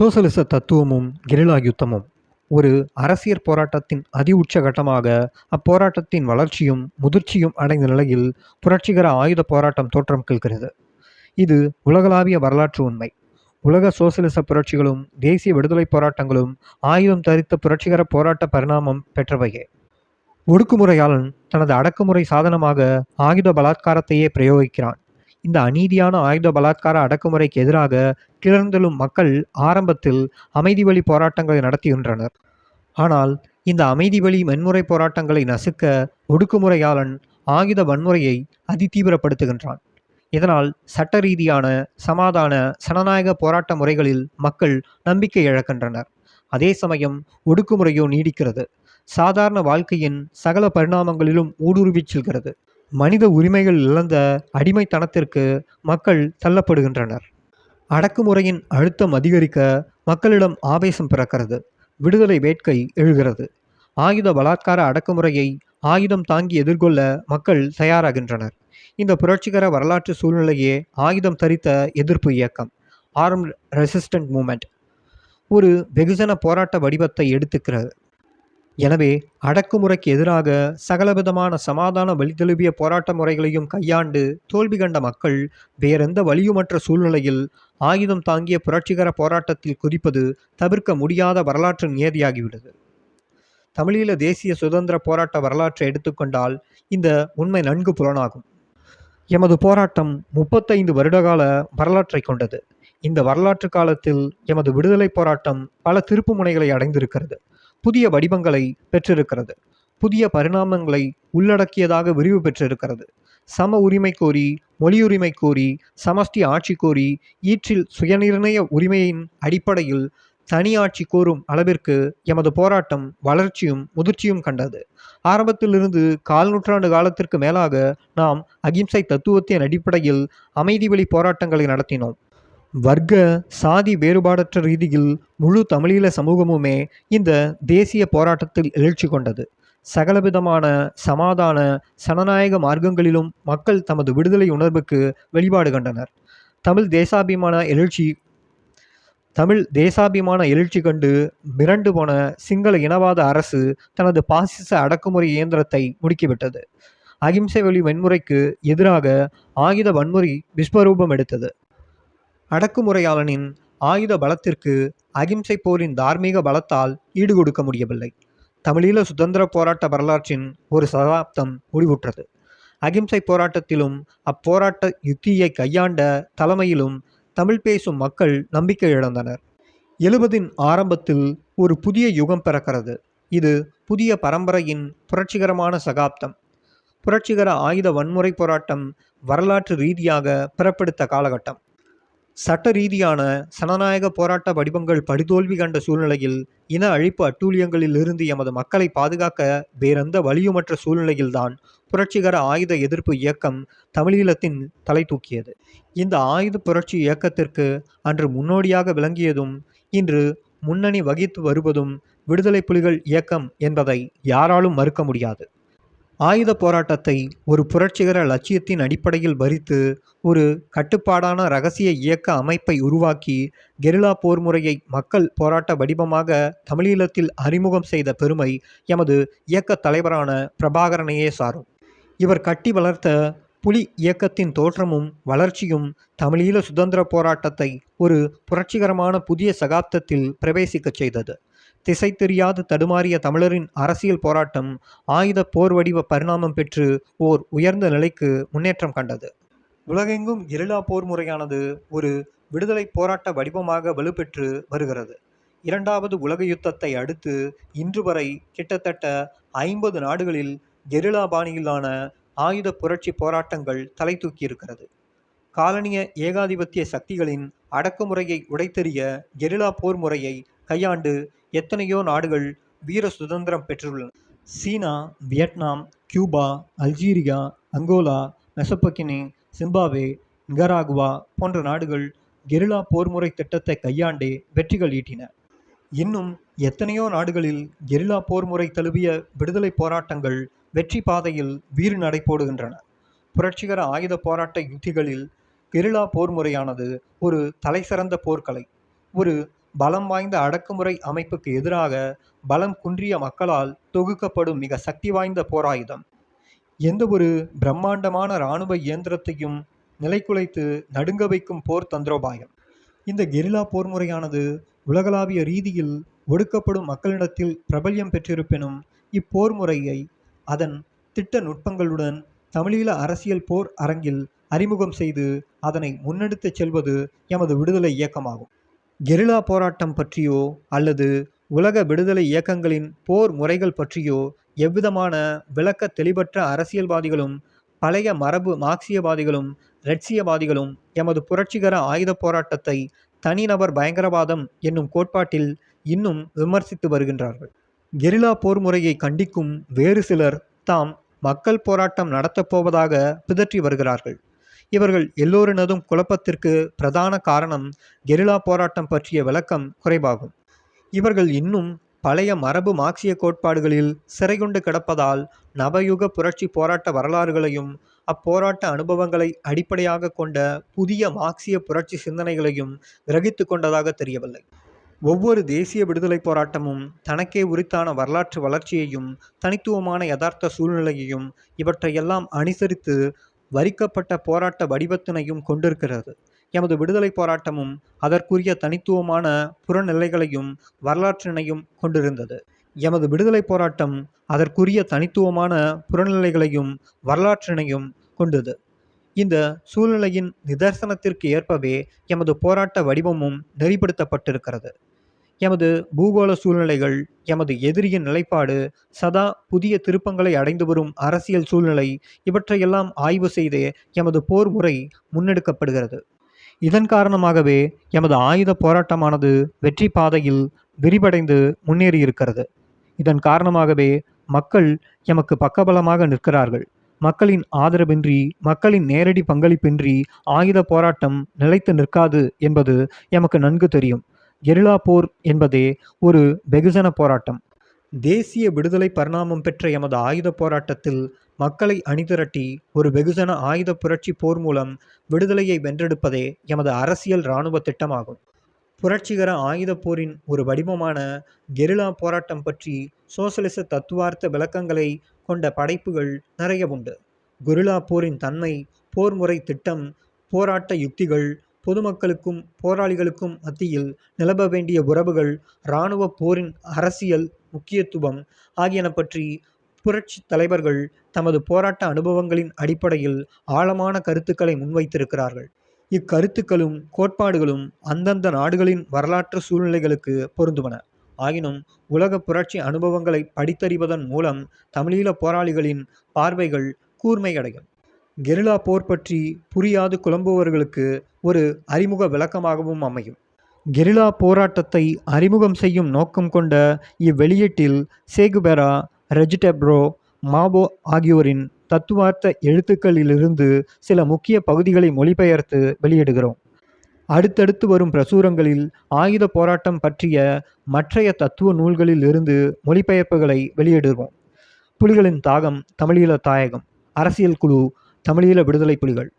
சோசலிச தத்துவமும் கெரிலா யுத்தமும் ஒரு அரசியற் போராட்டத்தின் அதி உச்சகட்டமாக அப்போராட்டத்தின் வளர்ச்சியும் முதிர்ச்சியும் அடைந்த நிலையில் புரட்சிகர ஆயுத போராட்டம் தோற்றம் கேட்கிறது. இது உலகளாவிய வரலாற்று உண்மை. உலக சோசலிச புரட்சிகளும் தேசிய விடுதலைப் போராட்டங்களும் ஆயுதம் தரித்த புரட்சிகர போராட்ட பரிணாமம் பெற்றவையே. ஒடுக்குமுறையாளன் தனது அடக்குமுறை சாதனமாக ஆயுத பலாத்காரத்தையே பிரயோகிக்கிறான். இந்த அநீதியான ஆயுத பலாத்கார அடக்குமுறைக்கு எதிராக கிளர்ந்தெழும் மக்கள் ஆரம்பத்தில் அமைதி வழி போராட்டங்களை நடத்துகின்றனர் ஆனால் இந்த அமைதி வழி வன்முறை போராட்டங்களை நசுக்க ஒடுக்குமுறையாளன் ஆயுத வன்முறையை அதிதீவிரப்படுத்துகின்றான். இதனால் சட்ட ரீதியான சமாதான சனநாயக போராட்ட முறைகளில் மக்கள் நம்பிக்கை இழக்கின்றனர். அதே சமயம் ஒடுக்குமுறையோ நீடிக்கிறது. சாதாரண வாழ்க்கையின் சகல பரிணாமங்களிலும் ஊடுருவிச் செல்கிறது. மனித உரிமைகள் இழந்த அடிமைத்தனத்திற்கு மக்கள் தள்ளப்படுகின்றனர். அடக்குமுறையின் அழுத்தம் அதிகரிக்க மக்களிடம் ஆவேசம் பிறக்கிறது. விடுதலை வேட்கை எழுகிறது. ஆயுத பலாத்கார அடக்குமுறையை ஆயுதம் தாங்கி எதிர்கொள்ள மக்கள் தயாராகின்றனர். இந்த புரட்சிகர வரலாற்று சூழ்நிலையே ஆயுதம் தரித்த எதிர்ப்பு இயக்கம் ஆர்ம் ரெசிஸ்டன்ட் மூமெண்ட் ஒரு வெகுஜன போராட்ட வடிவத்தை எடுத்துக்கிறது. எனவே அடக்குமுறைக்கு எதிராக சகலவிதமான சமாதான வழிதழுவிய போராட்ட முறைகளையும் கையாண்டு தோல்வி கண்ட மக்கள் வேறெந்த வழியுமற்ற சூழ்நிலையில் ஆயுதம் தாங்கிய புரட்சிகர போராட்டத்தில் குறிப்பது தவிர்க்க முடியாத வரலாற்று நியதியாகிவிடுது தமிழீழ தேசிய சுதந்திர போராட்ட வரலாற்றை எடுத்துக்கொண்டால் இந்த உண்மை நன்கு புலனாகும். எமது போராட்டம் முப்பத்தைந்து வருடகால வரலாற்றை கொண்டது. இந்த வரலாற்று காலத்தில் எமது விடுதலை போராட்டம் பல திருப்பு முனைகளை அடைந்திருக்கிறது. புதிய வடிவங்களை பெற்றிருக்கிறது. புதிய பரிணாமங்களை உள்ளடக்கியதாக விரிவு பெற்றிருக்கிறது. சம உரிமை கோரி மொழியுரிமை கோரி சமஷ்டி ஆட்சி கோரி ஈற்றில் சுயநிர்ணய உரிமையின் அடிப்படையில் தனி ஆட்சி கோரும் அளவிற்கு எமது போராட்டம் வளர்ச்சியும் முதிர்ச்சியும் கண்டது. ஆரம்பத்திலிருந்து கால் நூற்றாண்டு காலத்திற்கு மேலாக நாம் அகிம்சை தத்துவத்தின் அடிப்படையில் அமைதி வழி போராட்டங்களை நடத்தினோம். வர்க்க சாதி வேறுபாடற்ற ரீதியில் முழு தமிழீழ சமூகமுமே இந்த தேசிய போராட்டத்தில் எழுச்சி கொண்டது. சகலவிதமான சமாதான சனநாயக மார்க்கங்களிலும் மக்கள் தமது விடுதலை உணர்வுக்கு வெளிப்பாடு கண்டனர். தமிழ் தேசாபிமான எழுச்சி தமிழ் தேசாபிமான எழுச்சி கண்டு மிரண்டு போன சிங்கள இனவாத அரசு தனது பாசிச அடக்குமுறை இயந்திரத்தை முடுக்கிவிட்டது. அகிம்சை வழி வன்முறைக்கு எதிராக ஆயுத வன்முறை விஸ்வரூபம் எடுத்தது. அடக்குமுறையாளனின் ஆயுத பலத்திற்கு அகிம்சை போரின் தார்மீக பலத்தால் ஈடுகொடுக்க முடியவில்லை. தமிழீழ சுதந்திர போராட்ட வரலாற்றின் ஒரு சதாப்தம் முடிவுற்றது. அகிம்சை போராட்டத்திலும் அப்போராட்ட யுக்தியை கையாண்ட தலைமையிலும் தமிழ் பேசும் மக்கள் நம்பிக்கை இழந்தனர். எழுபதின் ஆரம்பத்தில் ஒரு புதிய யுகம் பிறக்கிறது. இது புதிய பரம்பரையின் புரட்சிகரமான சகாப்தம். புரட்சிகர ஆயுத வன்முறை போராட்டம் வரலாற்று ரீதியாக பிறப்பெடுத்த காலகட்டம். சட்ட ரீதியான சனநாயக போராட்ட வடிவங்கள் படுதோல்வி கண்ட சூழ்நிலையில் இன அழிப்பு அட்டூழியங்களில் இருந்து எமது மக்களை பாதுகாக்க வேறெந்த வழியுமற்ற சூழ்நிலையில்தான் புரட்சிகர ஆயுத எதிர்ப்பு இயக்கம் தமிழீழத்தின் தலை தூக்கியது. இந்த ஆயுத புரட்சி இயக்கத்திற்கு அன்று முன்னோடியாக விளங்கியதும் இன்று முன்னணி வகித்து வருவதும் விடுதலை புலிகள் இயக்கம் என்பதை யாராலும் மறுக்க முடியாது. ஆயுத போராட்டத்தை ஒரு புரட்சிகர லட்சியத்தின் அடிப்படையில் வரித்து ஒரு கட்டுப்பாடான ரகசிய இயக்க அமைப்பை உருவாக்கி கெரிலா போர் முறையை மக்கள் போராட்ட வடிவமாக தமிழீழத்தில் அறிமுகம் செய்த பெருமை எமது இயக்க தலைவரான பிரபாகரனையே சாரும். இவர் கட்டி வளர்த்த புலி இயக்கத்தின் தோற்றமும் வளர்ச்சியும் தமிழீழ சுதந்திர போராட்டத்தை ஒரு புரட்சிகரமான புதிய சகாப்தத்தில் பிரவேசிக்கச் செய்தது. திசை தெரியாது தடுமாறிய தமிழரின் அரசியல் போராட்டம் ஆயுத போர் வடிவ பரிணாமம் பெற்று ஓர் உயர்ந்த நிலைக்கு முன்னேற்றம் கண்டது. உலகெங்கும் கெரிலா போர் முறையானது ஒரு விடுதலை போராட்ட வடிவமாக வலுப்பெற்று வருகிறது. இரண்டாவது உலக யுத்தத்தை அடுத்து இன்று வரை கிட்டத்தட்ட ஐம்பது நாடுகளில் கெரிலா பாணியிலான ஆயுத புரட்சி போராட்டங்கள் தலை தூக்கியிருக்கிறது காலனிய ஏகாதிபத்திய சக்திகளின் அடக்குமுறையை உடைத்தெறிய கெரிலா போர் முறையை கையாண்டு எத்தனையோ நாடுகள் வீர சுதந்திரம் பெற்றுள்ளன. China Vietnam Cuba Algeria Angola Mozambique Zimbabwe Nicaragua போன்ற நாடுகள் கெரிலா போர்முறை திட்டத்தை கையாண்டே வெற்றிகள் ஈட்டின. இன்னும் எத்தனையோ நாடுகளில் கெரிலா போர்முறை தழுவிய விடுதலை போராட்டங்கள் வெற்றி பாதையில் வீறு நடை போடுகின்றன. புரட்சிகர ஆயுத போராட்ட யுத்திகளில் கெரிலா போர்முறையானது ஒரு தலைசிறந்த போர்க்கலை ஒரு பலம் வாய்ந்த அடக்குமுறை அமைப்புக்கு எதிராக பலம் குன்றிய மக்களால் தொகுக்கப்படும் மிக சக்தி வாய்ந்த போராயுதம். எந்த ஒரு பிரம்மாண்டமான இராணுவ இயந்திரத்தையும் நிலைக்குலைத்து நடுங்க வைக்கும் போர் தந்திரோபாயம். இந்த கெரிலா போர் முறையானது உலகளாவிய ரீதியில் ஒடுக்கப்படும் மக்களிடத்தில் பிரபல்யம் பெற்றிருப்பினும் இப்போர் முறையை அதன் திட்ட நுட்பங்களுடன் தமிழீழ அரசியல் போர் அரங்கில் அறிமுகம் செய்து அதனை முன்னெடுத்துச் செல்வது எமது விடுதலை இயக்கமாகும். கெரிலா போராட்டம் பற்றியோ அல்லது உலக விடுதலை இயக்கங்களின் போர் முறைகள் பற்றியோ எவ்விதமான விளக்க தெளிவற்ற அரசியல்வாதிகளும் பழைய மரபு மார்க்சியவாதிகளும் லட்சியவாதிகளும் எமது புரட்சிகர ஆயுதப் போராட்டத்தை தனிநபர் பயங்கரவாதம் என்னும் கோட்பாட்டில் இன்னும் விமர்சித்து வருகின்றார்கள். கெரிலா போர் முறையை கண்டிக்கும் வேறு சிலர் தாம் மக்கள் போராட்டம் நடத்தப் போவதாக பிதற்றி வருகிறார்கள். இவர்கள் எல்லோரினதும் குழப்பத்திற்கு பிரதான காரணம் கெரிலா போராட்டம் பற்றிய விளக்கம் குறைவாகும். இவர்கள் இன்னும் பழைய மரபு மார்க்சிய கோட்பாடுகளில் சிறைகொண்டு கிடப்பதால் நவயுக புரட்சி போராட்ட வரலாறுகளையும் அப்போராட்ட அனுபவங்களை அடிப்படையாக கொண்ட புதிய மார்க்சிய புரட்சி சிந்தனைகளையும் கிரகித்து கொண்டதாக தெரியவில்லை. ஒவ்வொரு தேசிய விடுதலை போராட்டமும் தனக்கே உரித்தான வரலாற்று வளர்ச்சியையும் தனித்துவமான யதார்த்த சூழ்நிலையையும் இவற்றையெல்லாம் அனுசரித்து வரிக்கப்பட்ட போராட்ட வடிவத்தினையும் கொண்டிருக்கிறது. எமது விடுதலை போராட்டமும் அதற்குரிய தனித்துவமான புறநிலைகளையும் வரலாற்றினையும் கொண்டிருந்தது. எமது விடுதலை போராட்டம் அதற்குரிய தனித்துவமான புறநிலைகளையும் வரலாற்றினையும் கொண்டது. இந்த சூழ்நிலையின் நிதர்சனத்திற்கு ஏற்பவே எமது போராட்ட வடிவமும் நெறிப்படுத்தப்பட்டிருக்கிறது. எமது பூகோள சூழ்நிலைகள் எமது எதிரியின் நிலைப்பாடு சதா புதிய திருப்பங்களை அடைந்து வரும் அரசியல் சூழ்நிலை இவற்றையெல்லாம் ஆய்வு செய்தே எமது போர் முறை முன்னெடுக்கப்படுகிறது. இதன் காரணமாகவே எமது ஆயுத போராட்டமானது வெற்றி பாதையில் விரிவடைந்து முன்னேறியிருக்கிறது. இதன் காரணமாகவே மக்கள் எமக்கு பக்கபலமாக நிற்கிறார்கள். மக்களின் ஆதரவின்றி மக்களின் நேரடி பங்களிப்பின்றி ஆயுத போராட்டம் நிலைத்து நிற்காது என்பது எமக்கு நன்கு தெரியும். கெரிலா போர் என்பதே ஒரு வெகுஜன போராட்டம். தேசிய விடுதலை பரிணாமம் பெற்ற எமது ஆயுத போராட்டத்தில் மக்களை அணிதிரட்டி ஒரு வெகுஜன ஆயுத புரட்சி போர் மூலம் விடுதலையை வென்றெடுப்பதே எமது அரசியல் இராணுவ திட்டமாகும். புரட்சிகர ஆயுத போரின் ஒரு வடிவமான கெரிலா போராட்டம் பற்றி சோசலிச தத்துவார்த்த விளக்கங்களை கொண்ட படைப்புகள் நிறைய உண்டு கொரிலா போரின் தன்மை போர் முறை திட்டம் போராட்ட யுக்திகள் பொதுமக்களுக்கும் போராளிகளுக்கும் மத்தியில் நிலவ வேண்டிய உறவுகள் இராணுவ போரின் அரசியல் முக்கியத்துவம் ஆகியன பற்றி புரட்சி தலைவர்கள் தமது போராட்ட அனுபவங்களின் அடிப்படையில் ஆழமான கருத்துக்களை முன்வைத்திருக்கிறார்கள். இக்கருத்துக்களும் கோட்பாடுகளும் அந்தந்த நாடுகளின் வரலாற்று சூழ்நிலைகளுக்கு பொருந்துவன. ஆயினும் உலக புரட்சி அனுபவங்களை படித்தறிவதன் மூலம் தமிழீழ போராளிகளின் பார்வைகள் கூர்மையடையும். கெருலா போர் பற்றி புரியாது குழம்புபவர்களுக்கு ஒரு அறிமுக விளக்கமாகவும் அமையும். கெரிலா போராட்டத்தை அறிமுகம் செய்யும் நோக்கம் கொண்ட இவ்வெளியீட்டில் சேகுபெரா ரெஜிடெப்ரோ மாபோ ஆகியோரின் தத்துவார்த்த எழுத்துக்களிலிருந்து சில முக்கிய பகுதிகளை மொழிபெயர்த்து வெளியிடுகிறோம். அடுத்தடுத்து வரும் பிரசுரங்களில் ஆயுத போராட்டம் பற்றிய மற்றைய தத்துவ நூல்களில் இருந்து மொழிபெயர்ப்புகளை வெளியிடுவோம். புலிகளின் தாகம் தமிழீழ தாயகம் அரசியல் குழு தமிழீழ விடுதலை புலிகள்.